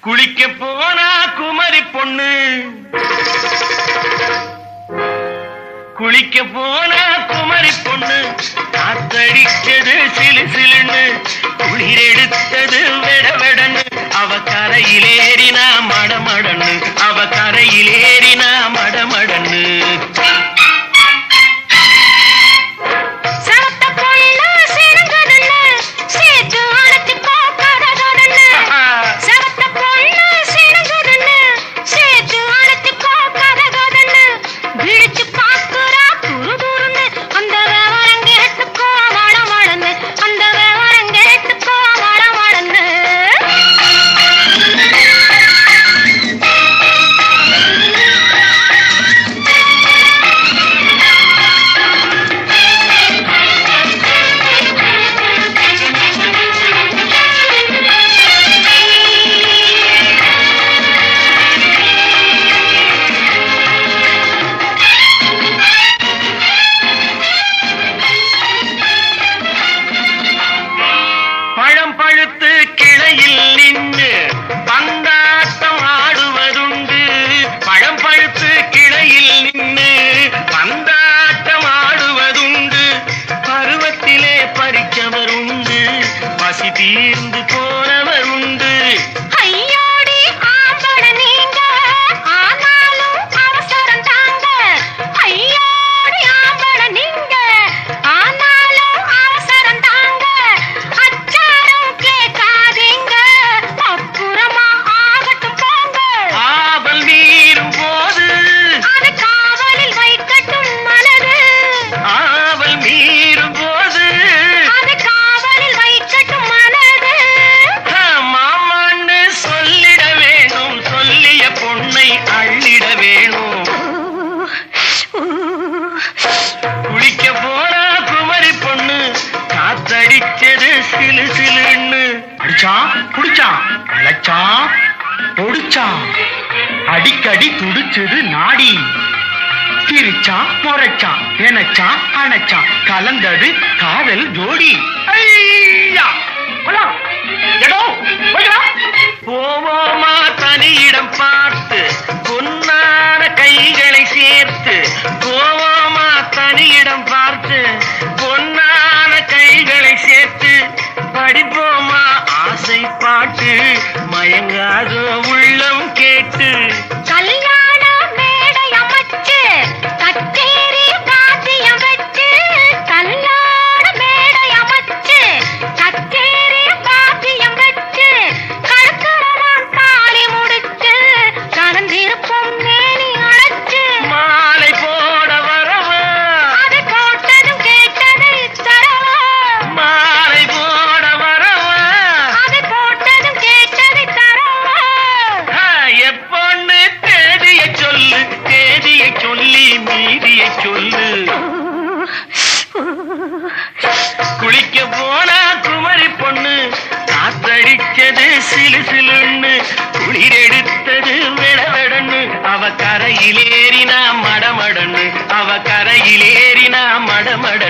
குளிக்க போனா குமரி பொண்ணு. குளிக்க போனா குமரி பொண்ணு. காத்தடிச்சது சிலு சிலுன்னு குளிரெடு தரித்தவர் உண்டு. பசி தீர்ந்து போனவர் உண்டு. அடிச்சான் குடிச்சான் அழைச்சான் ஒடிச்சான் அடிக்கடி துடிச்சது நாடி. சிரிச்சான் முறைச்சான் நினைச்சான் அணைச்சான் கலந்தது காதல் ஜோடி. போவோமா தனியிடம் பார்த்து பொன்னான கைகளை சேர்த்து போவோமா தனியிடம் பார்த்து தயங்காதோ உள்ளம் கேட்டு கரையிலேறினா மடமடன்னு அவ கரையிலேறினா மடமடன்னு.